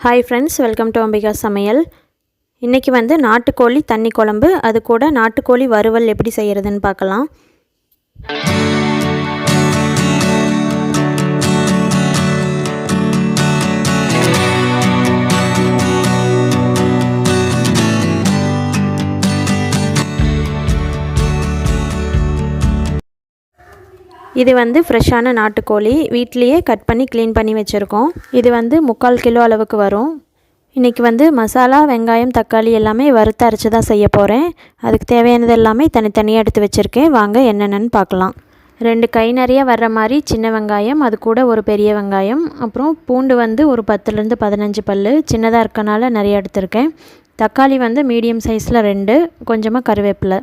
Hi friends welcome to Ambika Samayal இன்றைக்கி வந்து நாட்டுக்கோழி தண்ணி குழம்பு அது கூட நாட்டுக்கோழி வறுவல் எப்படி செய்கிறதுன்னு பார்க்கலாம். இது வந்து ஃப்ரெஷ்ஷான நாட்டுக்கோழி. வீட்லேயே கட் பண்ணி க்ளீன் பண்ணி வச்சுருக்கோம். இது வந்து முக்கால் கிலோ அளவுக்கு வரும். இன்றைக்கி வந்து மசாலா வெங்காயம் தக்காளி எல்லாமே வறுத்து அரைச்சி தான் செய்ய போகிறேன் அதுக்கு தேவையானது எல்லாமே தனித்தனியாக எடுத்து வச்சுருக்கேன். வாங்க என்னென்னு பார்க்கலாம். ரெண்டு கை நிறைய வர்ற மாதிரி சின்ன வெங்காயம் அது கூட ஒரு பெரிய வெங்காயம். அப்புறம் பூண்டு வந்து ஒரு பத்துலேருந்து பதினஞ்சு பல் சின்னதாக இருக்கனால நிறைய எடுத்திருக்கேன். தக்காளி வந்து மீடியம் சைஸில் ரெண்டு கொஞ்சமாக கருவேப்பிலை.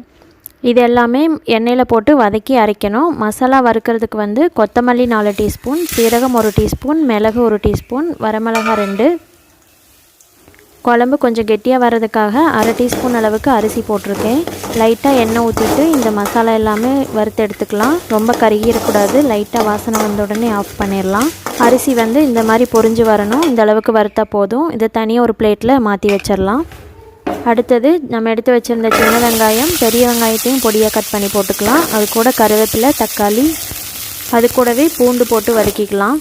இது எல்லாமே எண்ணெயில் போட்டு வதக்கி அரைக்கணும். மசாலா வறுக்கிறதுக்கு வந்து கொத்தமல்லி நாலு டீஸ்பூன் சீரகம் ஒரு டீஸ்பூன் மிளகு ஒரு டீஸ்பூன் வரமிளகா ரெண்டு. குழம்பு கொஞ்சம் கெட்டியாக வர்றதுக்காக அரை டீஸ்பூன் அளவுக்கு அரிசி போட்டிருக்கேன். லைட்டாக எண்ணெய் ஊற்றிட்டு இந்த மசாலா எல்லாமே வறுத்து எடுத்துக்கலாம். ரொம்ப கருகிடக்கூடாது. லைட்டாக வாசனை வந்த உடனே ஆஃப் பண்ணிடலாம். அரிசி வந்து இந்த மாதிரி பொரிஞ்சு வரணும். இந்த அளவுக்கு வறுத்தா போதும். இதை தனியாக ஒரு பிளேட்டில் மாற்றி வச்சிடலாம். அடுத்தது நம்ம எடுத்து வச்சுருந்த சின்ன வெங்காயம் பெரிய வெங்காயத்தையும் பொடியாக கட் பண்ணி போட்டுக்கலாம். அது கூட கருவேப்பிலை தக்காளி அது கூடவே பூண்டு போட்டு வதக்கிக்கலாம்.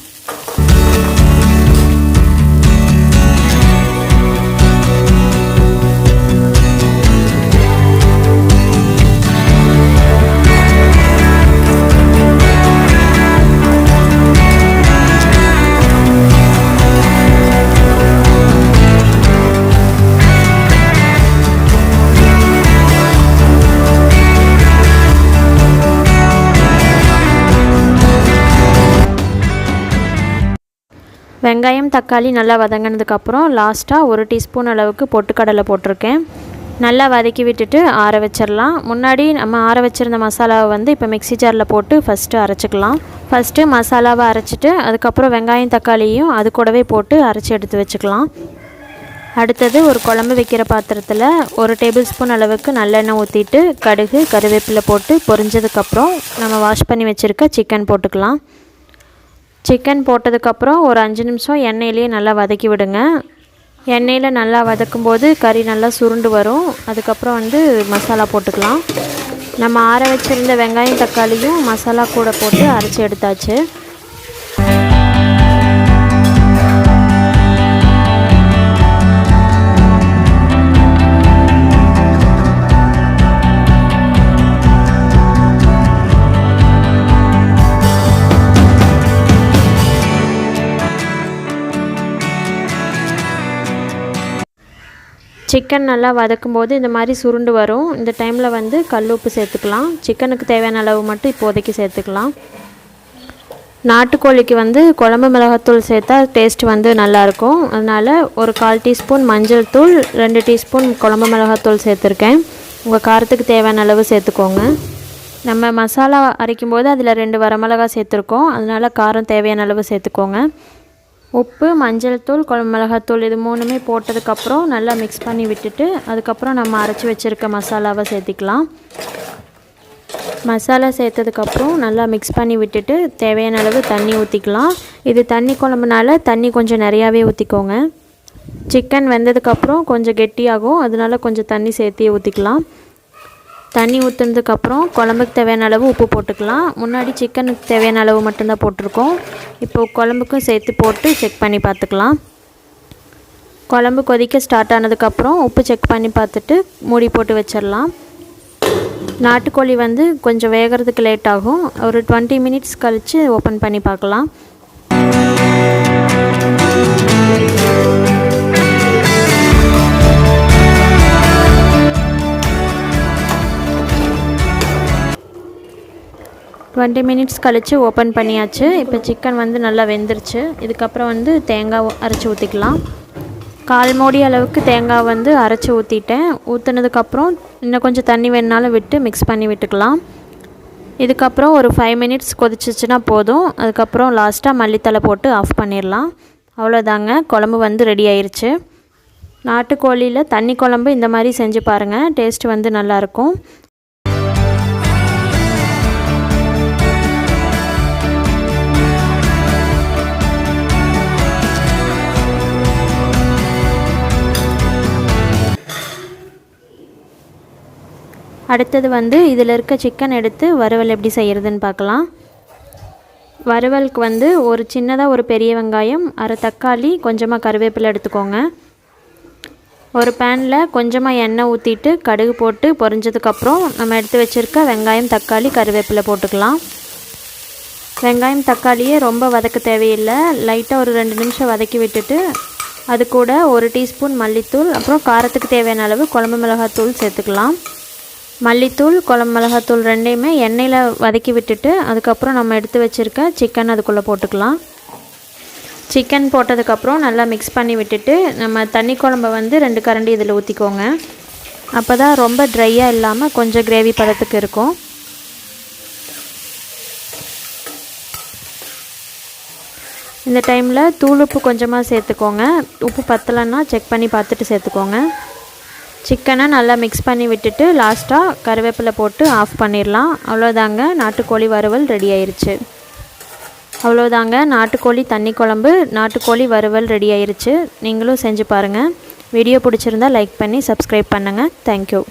வெங்காயம் தக்காளி நல்லா வதங்கினதுக்கப்புறம் லாஸ்ட்டாக ஒரு டீஸ்பூன் அளவுக்கு பொட்டுக்கடலை போட்டிருக்கேன். நல்லா வதக்கி விட்டுட்டு ஆற வச்சிடலாம் முன்னாடி நம்ம ஆற வச்சுருந்த மசாலாவை வந்து இப்போ மிக்சி ஜாரில் போட்டு ஃபஸ்ட்டு அரைச்சிக்கலாம். ஃபஸ்ட்டு மசாலாவை அரைச்சிட்டு அதுக்கப்புறம் வெங்காயம் தக்காளியும் அது கூடவே போட்டு அரைச்சி எடுத்து வச்சுக்கலாம். அடுத்தது ஒரு குழம்பு வைக்கிற பாத்திரத்தில் ஒரு டேபிள் ஸ்பூன் அளவுக்கு நல்லெண்ணெய் ஊற்றிட்டு கடுகு கருவேப்பிலை போட்டு பொரிஞ்சதுக்கப்புறம் நம்ம வாஷ் பண்ணி வச்சுருக்க சிக்கன் போட்டுக்கலாம். சிக்கன் போட்டதுக்கப்புறம் ஒரு அஞ்சு நிமிஷம் எண்ணெயிலேயே நல்லா வதக்கி விடுங்க. எண்ணெயில் நல்லா வதக்கும் போது கறி நல்லா சுருண்டு வரும். அதுக்கப்புறம் வந்து மசாலா போட்டுக்கலாம். நம்ம ஆற வச்சுருந்த வெங்காயம் தக்காளியும் மசாலா கூட போட்டு அரைச்சி எடுத்தாச்சு. சிக்கன் நல்லா வதக்கும் போது இந்த மாதிரி சுருண்டு வரும். இந்த டைமில் வந்து கல் உப்பு சேர்த்துக்கலாம். சிக்கனுக்கு தேவையான அளவு மட்டும் இப்போதைக்கு சேர்த்துக்கலாம். நாட்டுக்கோழிக்கு வந்து குழம்பு மிளகாத்தூள் சேர்த்தா டேஸ்ட் வந்து நல்லாயிருக்கும் அதனால் ஒரு கால் டீஸ்பூன் மஞ்சள் தூள் ரெண்டு டீஸ்பூன் குழம்பு மிளகாத்தூள் சேர்த்துருக்கேன். உங்கள் காரத்துக்கு தேவையான அளவு சேர்த்துக்கோங்க. நம்ம மசாலா அரைக்கும் போது அதில் ரெண்டு வரமிளகா சேர்த்துருக்கோம். அதனால் காரம் தேவையான அளவு சேர்த்துக்கோங்க. உப்பு மஞ்சள் தூள் குழம்பு மிளகாத்தூள் இது மூணுமே போட்டதுக்கப்புறம் நல்லா மிக்ஸ் பண்ணி விட்டுட்டு அதுக்கப்புறம் நம்ம அரைச்சி வச்சுருக்க மசாலாவை சேர்த்திக்கலாம். மசாலா சேர்த்ததுக்கப்புறம் நல்லா மிக்ஸ் பண்ணி விட்டுட்டு தேவையான அளவு தண்ணி ஊற்றிக்கலாம் இது தண்ணி குழம்புனால தண்ணி கொஞ்சம் நிறையாவே ஊற்றிக்கோங்க சிக்கன் வெந்ததுக்கப்புறம் கொஞ்சம் கெட்டியாகும். அதனால கொஞ்சம் தண்ணி சேர்த்தி ஊற்றிக்கலாம் தண்ணி ஊற்றுனதுக்கப்புறம் குழம்புக்கு தேவையான அளவு உப்பு போட்டுக்கலாம். முன்னாடி சிக்கனுக்கு தேவையான அளவு மட்டும்தான் போட்டிருக்கோம். இப்போ குழம்புக்கும் சேர்த்து போட்டு செக் பண்ணி பார்த்துக்கலாம். குழம்பு கொதிக்க ஸ்டார்ட் ஆனதுக்கப்புறம் உப்பு செக் பண்ணி பார்த்துட்டு மூடி போட்டு வச்சிடலாம். நாட்டுக்கோழி வந்து கொஞ்சம் வேகிறதுக்கு லேட் ஆகும். ஒரு டுவெண்ட்டி மினிட்ஸ் கழித்து ஓப்பன் பண்ணி பார்க்கலாம். டுவெண்ட்டி மினிட்ஸ் கழித்து ஓப்பன் பண்ணியாச்சு. இப்போ சிக்கன் வந்து நல்லா வெந்துருச்சு. இதுக்கப்புறம் வந்து தேங்காய் அரைச்சி ஊற்றிக்கலாம் கால் மூடி அளவுக்கு தேங்காய் வந்து அரைச்சி ஊற்றிட்டேன் ஊற்றுனதுக்கப்புறம் இன்னும் கொஞ்சம் தண்ணி வேணுனாலும் விட்டு மிக்ஸ் பண்ணி விட்டுக்கலாம். இதுக்கப்புறம் ஒரு ஃபைவ் மினிட்ஸ் கொதிச்சிச்சுன்னா போதும். அதுக்கப்புறம் லாஸ்ட்டாக மல்லித்தலை போட்டு ஆஃப் பண்ணிடலாம். அவ்வளோதாங்க குழம்பு வந்து ரெடி ஆயிடுச்சு நாட்டுக்கோழியில் தண்ணி குழம்பு இந்த மாதிரி செஞ்சு பாருங்கள் டேஸ்ட் வந்து நல்லாயிருக்கும் அடுத்தது வந்து இதில் இருக்க சிக்கன் எடுத்து வறுவல் எப்படி செய்கிறதுன்னு பார்க்கலாம். வறுவலுக்கு வந்து ஒரு சின்னதாக ஒரு பெரிய வெங்காயம் அரை தக்காளி கொஞ்சமாக கருவேப்பிலை எடுத்துக்கோங்க. ஒரு பேனில் கொஞ்சமாக எண்ணெய் ஊற்றிட்டு கடுகு போட்டு பொரிஞ்சதுக்கப்புறம் நம்ம எடுத்து வச்சுருக்க வெங்காயம் தக்காளி கருவேப்பிலை போட்டுக்கலாம். வெங்காயம் தக்காளியே ரொம்ப வதக்க தேவையில்லை. லைட்டாக ஒரு ரெண்டு நிமிஷம் வதக்கி விட்டுட்டு அது கூட ஒரு டீஸ்பூன் மல்லித்தூள் அப்புறம் காரத்துக்கு தேவையான அளவு குழம்பு மிளகாத்தூள் சேர்த்துக்கலாம். மல்லித்தூள் குழம்பு மிளகாத்தூள் ரெண்டையுமே எண்ணெயில் வதக்கி விட்டுட்டு அதுக்கப்புறம் நம்ம எடுத்து வச்சுருக்க சிக்கன் அதுக்குள்ளே போட்டுக்கலாம். சிக்கன் போட்டதுக்கப்புறம் நல்லா மிக்ஸ் பண்ணி விட்டுட்டு நம்ம தண்ணி குழம்ப வந்து ரெண்டு கரண்டி இதில் ஊற்றிக்கோங்க அப்போ தான் ரொம்ப ட்ரையாக இல்லாமல் கொஞ்சம் கிரேவி பதத்துக்கு இருக்கும். இந்த டைமில் தூள் உப்பு கொஞ்சமாக சேர்த்துக்கோங்க. உப்பு பத்தலைன்னா செக் பண்ணி பார்த்துட்டு சேர்த்துக்கோங்க. சிக்கனை நல்லா மிக்ஸ் பண்ணி விட்டுட்டு லாஸ்ட்டாக கருவேப்பிலை போட்டு ஆஃப் பண்ணிடலாம். அவ்வளோதாங்க நாட்டுக்கோழி வறுவல் ரெடி ஆயிடுச்சு அவ்வளோதாங்க நாட்டுக்கோழி தண்ணி குழம்பு நாட்டுக்கோழி வறுவல் ரெடி ஆயிடுச்சு நீங்களும் செஞ்சு பாருங்கள் வீடியோ பிடிச்சிருந்தா லைக் பண்ணி சப்ஸ்கிரைப் பண்ணுங்கள் தேங்க்யூ